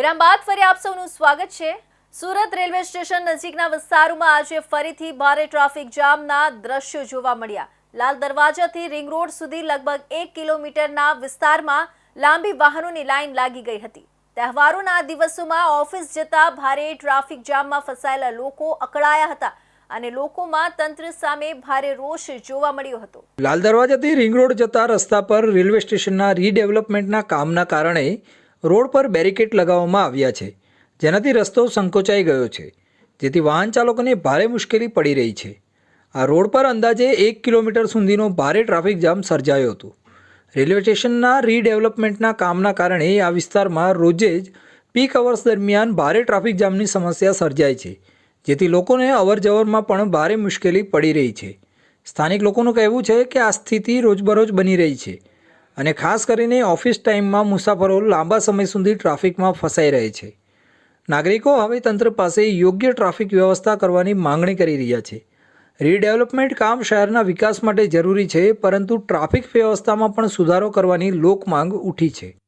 વિરામ બાદ ફરી આપ સૌનું સ્વાગત છે. સુરત રેલવે સ્ટેશન નજીકના વિસ્તારોમાં આજે ફરીથી ભારે ટ્રાફિક જામના દ્રશ્યો જોવા મળ્યા. લાલ દરવાજાથી રિંગ રોડ સુધી લગભગ એક કિલોમીટરના વિસ્તારમાં લાંબી વાહનોની લાઈન લાગી ગઈ હતી. તહેવારોના દિવસોમાં ઓફિસ જતા ભારે ટ્રાફિક જામમાં ફસાયેલા લોકો અકળાયા હતા અને લોકોમાં તંત્ર સામે ભારે રોષ જોવા મળ્યો હતો. લાલ દરવાજાથી રિંગ રોડ જતા રસ્તા પર રેલવે સ્ટેશનના રીડેવલપમેન્ટના કામના કારણે રોડ પર બેરિકેડ લગાવવામાં આવ્યા છે. જેનાથી રસ્તો સંકોચાઈ ગયો છે. જેથી વાહન ચાલકોને ભારે મુશ્કેલી પડી રહી છે. આ રોડ પર અંદાજે એક કિલોમીટર સુધીનો ભારે ટ્રાફિક જામ સર્જાયો હતો. રેલવે સ્ટેશનના રીડેવલપમેન્ટના કામના કારણે આ વિસ્તારમાં રોજે જ પીક અવર્સ દરમિયાન ભારે ટ્રાફિક જામની સમસ્યા સર્જાય છે. જેથી લોકોને અવરજવરમાં પણ ભારે મુશ્કેલી પડી રહી છે. સ્થાનિક લોકોનું કહેવું છે કે આ સ્થિતિ રોજબરોજ બની રહી છે. અને ખાસ કરીને ઓફિસ ટાઈમમાં મુસાફરો લાંબા સમય સુધી ટ્રાફિકમાં ફસાઈ રહે છે. નાગરિકો હવે તંત્ર પાસે યોગ્ય ટ્રાફિક વ્યવસ્થા કરવાની માંગણી કરી રહ્યા છે. રીડેવલપમેન્ટ કામ શહેરના વિકાસ માટે જરૂરી છે, પરંતુ ટ્રાફિક વ્યવસ્થામાં પણ સુધારો કરવાની લોક માંગ ઉઠી છે.